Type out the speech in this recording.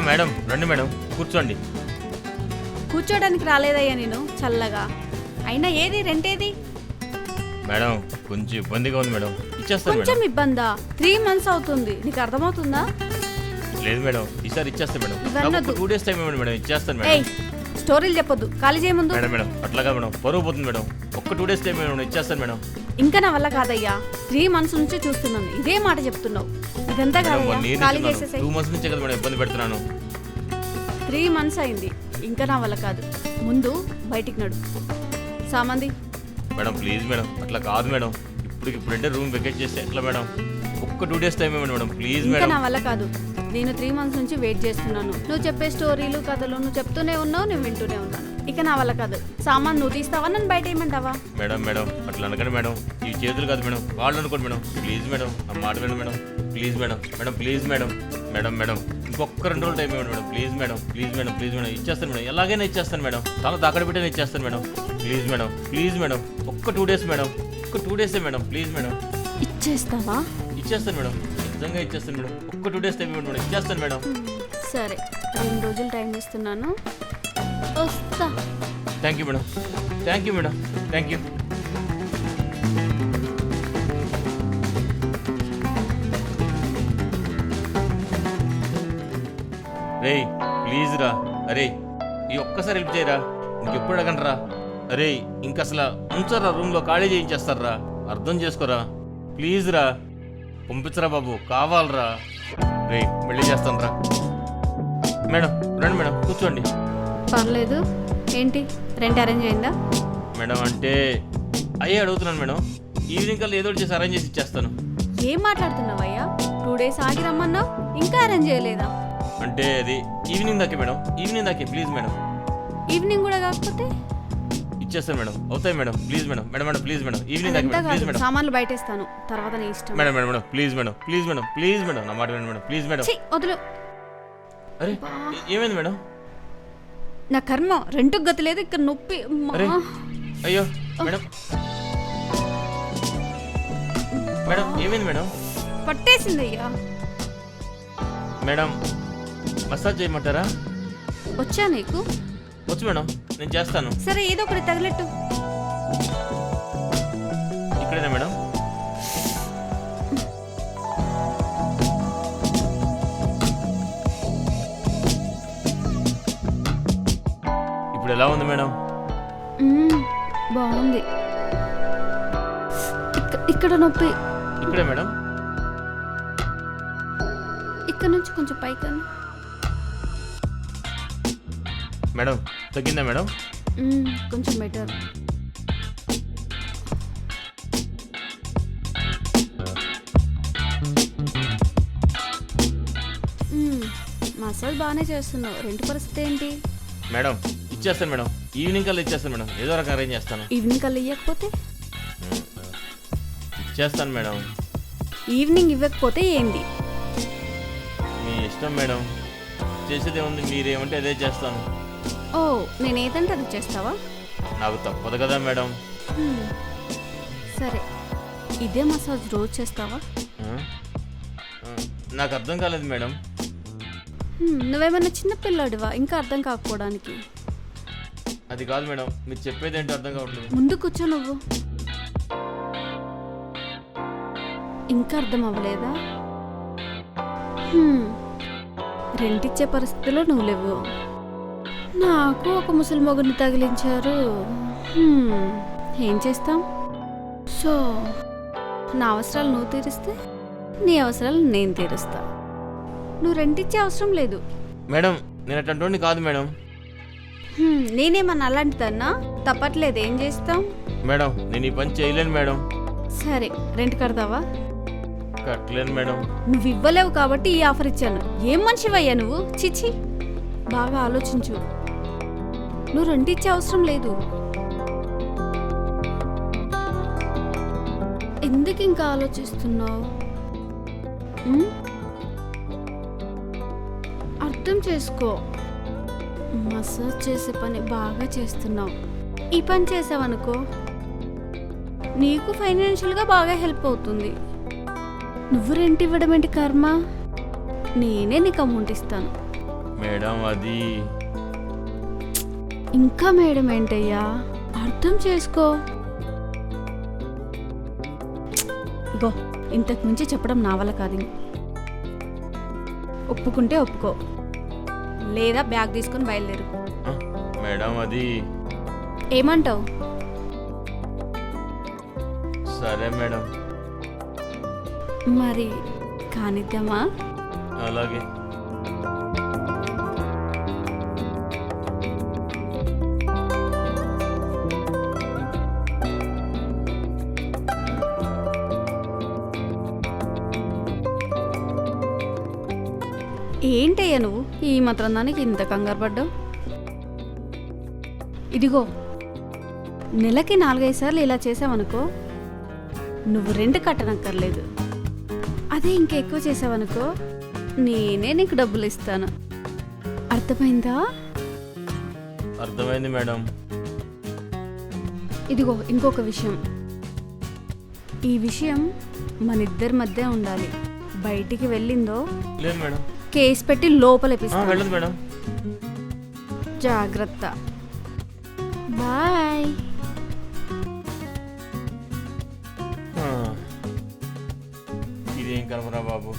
Madam. రండి madam. కూర్చోండి. కూర్చోడానికి రాలేదయ్యా నేను చల్లగా. అయినా ఏది రెంటేది? మేడం కొంచెం ఇబ్బందిగా ఉంది మేడం. ఇచ్చేస్తాను కొంచెం మేడం. ఇబ్బందా? త్రీ మంత్స్ అవుతుంది. నీకు అర్థమవుతుందా? లేదు మేడం. ఈసారి ఇచ్చేస్తాను మేడం. ఇవన్నీ వద్దు. టూ డేస్ టైం ఇవ్వండి మేడం. ఇచ్చేస్తాను ఏయ్ మేడం స్టోరీలు చెప్పొద్దు. ఖాళీ చేయముందు మేడం మేడం. అట్లాగా మేడం. పరువు పోతుంది మేడం. ఒక్క టూ డేస్ టైం ఇవ్వండి ఇచ్చేస్తాను మేడం. ఇంకా నా వల్ల కాదయ్యా. త్రీ మంత్స్ నుంచి చూస్తున్నాను. ఇదే మాట చెప్తున్నావు. ఇదంతా టూ మంత్స్ నుంచే కదా మేడం ఇబ్బంది పెడుతున్నాను. త్రీ మంత్స్ అయింది. ఇంకా నా వల్ల కాదు. ముందు బయటికి నడు. సామంది. Madam please madam. అట్లా కాదు మేడం. ఇప్పుడు ఇప్పుడంటే రూమ్ వెకేట్ చేస్తే ఎట్లా మేడం? ఒక్క టూ డేస్ టైం ఇవ్వండి మేడం. ప్లీజ్ ఇంకా మేడం. నా వల్ల కాదు. నేను త్రీ మంత్స్ నుంచి వెయిట్ చేస్తున్నాను. నువ్వు చెప్పే స్టోరీలు కథలు నువ్వు చెప్తూనే ఉన్నావు నేను వింటూనే ఉన్నాను. ఇక నా వల్ల కాదు. సామాన్ నువ్వు తీస్తావా? నన్ను బయట ఏమంటావా మేడం మేడం అట్లా అనకండి మేడం. ఈ చేతులు కాదు మేడం. వాళ్ళు అనుకోండి మేడం. ప్లీజ్ మేడం నా మాట వినండి madam. Please madam madam please madam. Madam madam ఇంకొక రెండు రోజులు టైం ఇవ్వండి madam. Please madam please madam please madam. ఇచ్చేస్తాను మేడం. ఎలాగైనా ఇచ్చేస్తాను మేడం. తల తాకడ పెట్టిన ఇచ్చేస్తాను madam. Please madam please madam. ఒక్క టూ డేస్ మేడం. ఒక్క టూ డేసే మేడం. Please madam. ఇచ్చేస్తావా? ఇచ్చేస్తాను మేడం. నిజంగా ఇచ్చేస్తాను మేడం. ఒక్క టూ డేస్ టైం ఇవ్వండి మేడం. ఇచ్చేస్తాను మేడం. సరే రెండు రోజులు టైం ఇస్తున్నాను. వస్తా. Thank you madam thank you madam thank you ray please రా. అరే ఈ ఒక్కసారి హెల్ప్ చేయరా? ఇంకెప్పుడు అడగండిరా? అరే ఇంక అసలు ఉంచరా రూమ్లో ఖాళీ చేయించేస్తారా అర్థం చేసుకోరా? ప్లీజ్ రా. పంపించరా బాబు కావాలరా. రే మళ్ళీ చేస్తాను రా మేడం రండి మేడం కూర్చోండి. పర్లేదు. ఏంటి? రెంట్ అరేంజ్ అయిందా? మేడం అంటే అయ్యే అడుగుతున్నాను మేడం. ఈవినింగ్ కల్లా ఏదో ఒకటి చేసి అరేంజ్ చేసి ఇచ్చేస్తాను. ఏం మాట్లాడుతున్నావయ్యా? టూ డేస్ ఆగి రమ్మన్నావు ఇంకా అరేంజ్ చేయలేదా? అంటే అది ఈవినింగ్ దాకే మేడం. ఈవినింగ్ దాకే ప్లీజ్ మేడం. ఈవినింగ్ కూడా కాకపోతే? ఇచ్చేస్తాను మేడం. అవుతాయి madam. Please madam. Madam madam please madam. Evening దాకే madam. Please madam. సామాన్లు బయటేస్తాను. తర్వాత నీ ఇష్టం. Madam madam madam. Please madam. Please madam. Please madam. నా మాట మేడం. Please madam. ఛీ, వదులు. అరే ఏమైంది మేడం? నా కర్మ రెంట్ గతి లేదు ఇక్కడ నొప్పి. అరే అయ్యో మేడం. మేడం ఏమైంది మేడం? పట్టేసింది అయ్యా. మేడం మసాజ్ చేయమంటారా? వచ్చా నీకు? వచ్చు మేడం నేను చేస్తాను. సరే ఏదో ఒకటి తగిలెట్టు. ఇక్కడేనా మేడం? ఇప్పుడు ఎలా ఉంది మేడం? బాగుంది. ఇక్క- ఇక్కడ నొప్పి. ఇక్కడే మేడం? ఇక్కడ నుంచి కొంచెం పైకి మేడం తగ్గిందా మేడం? కొంచెం బెటర్. మసాజ్ బాగానే చేస్తున్నావు. రెంట్ పరిస్థితి ఏంటి? మేడం ఇచ్చేస్తాను మేడం. ఈవినింగ్ కల్లా ఇచ్చేస్తాను మేడం. ఏదో రకం అరేంజ్ చేస్తాను. ఈవినింగ్ కల్లా ఇవ్వకపోతే ఇచ్చేస్తాను మేడం. ఈవినింగ్ ఇవ్వకపోతే ఏంది? మీ ఇష్టం మేడం. చేసేదే ఉంది మీరేమంటే అదే చేస్తాను. ఓ నేను ఏదంటే అది చేస్తావా? నాకు తప్పదు కదా మేడం. సరే. ఇదే మసాజ్ రోజు చేస్తావా? నాకు అర్థం కాలేదు మేడం. హ్మ్, నువ్వేమన్నా చిన్న పిల్లాడివా? ఇంకా అర్థం కాకపోవడానికి. అది కాదు మేడం మీరు చెప్పేది ఏంటో అర్థం కావట్లేదు. ముందు కూర్చో నువ్వు. ఇంకా అర్థం అవ్వలేదా? రెంటిచ్చే పరిస్థితిలో నువ్వు లేవు. నాకు ఒక ముసలి మొగుడిని తగిలించారు. ఏం చేస్తాం? సో నా అవసరాలు నువ్వు తీరిస్తే నీ అవసరాలు నేను తీరుస్తా. నువ్వు రెంటిచ్చే అవసరం లేదు. మేడం నేను అట్లాంటి కాదు మేడం. నేనేమన్నా అలాంటిదన్నా? తప్పట్లేదు ఏం చేస్తాం? మేడం నేను ఈ పని చేయలేను మేడం. సరే రెంట్ కడతావా? కట్టలేను మేడం. నువ్వు ఇవ్వలేవు కాబట్టి ఈ ఆఫర్ ఇచ్చాను. ఏం మనిషివయ్యా నువ్వు? చిచి బాగా ఆలోచించు. నువ్వు రెంట్ ఇచ్చే అవసరం లేదు. ఎందుకు ఇంకా ఆలోచిస్తున్నావు? అర్థం చేసుకో. మసాజ్ చేసే పని బాగా చేస్తున్నావు. ఈ పని చేసావనుకో నీకు ఫైనాన్షియల్గా బాగా హెల్ప్ అవుతుంది. నువ్వు రెంట్ ఇవ్వడం ఏంటి కర్మ? నేనే నీకు అమౌంట్ ఇస్తాను. మేడం అది ఇంకా మేడం ఏంటయ్యా? అర్థం చేసుకో. ఇగో ఇంతకు మించి చెప్పడం నా వల్ల కాదు. ఒప్పుకుంటే ఒప్పుకో. లేదా బ్యాగ్ తీసుకొని బయలుదేరు. మేడం అది ఏమంటావు? సరే మేడం. మరి కానిద్దామా? అలాగే. ఏంటయ్యా నువ్వు? ఈ మాత్రం దానికి ఇంత కంగారు పడ్డావు? ఇదిగో నెలకి నాలుగైదు సార్లు ఇలా చేసావనుకో నువ్వు రెంట్ కట్టనక్కర్లేదు. అదే ఇంకా ఎక్కువ చేసావనుకో నేనే నీకు డబ్బులు ఇస్తాను. అర్థమైందా? అర్థమైంది మేడం. ఇదిగో ఇంకొక విషయం. ఈ విషయం మన ఇద్దరి మధ్య ఉండాలి. బయటికి వెళ్ళిందో? లేదు మేడం. కేసు పెట్టి లోపల. వెళ్ళదు మేడం జాగ్రత్త బాయ్. ఇదేం కలమరా బాబు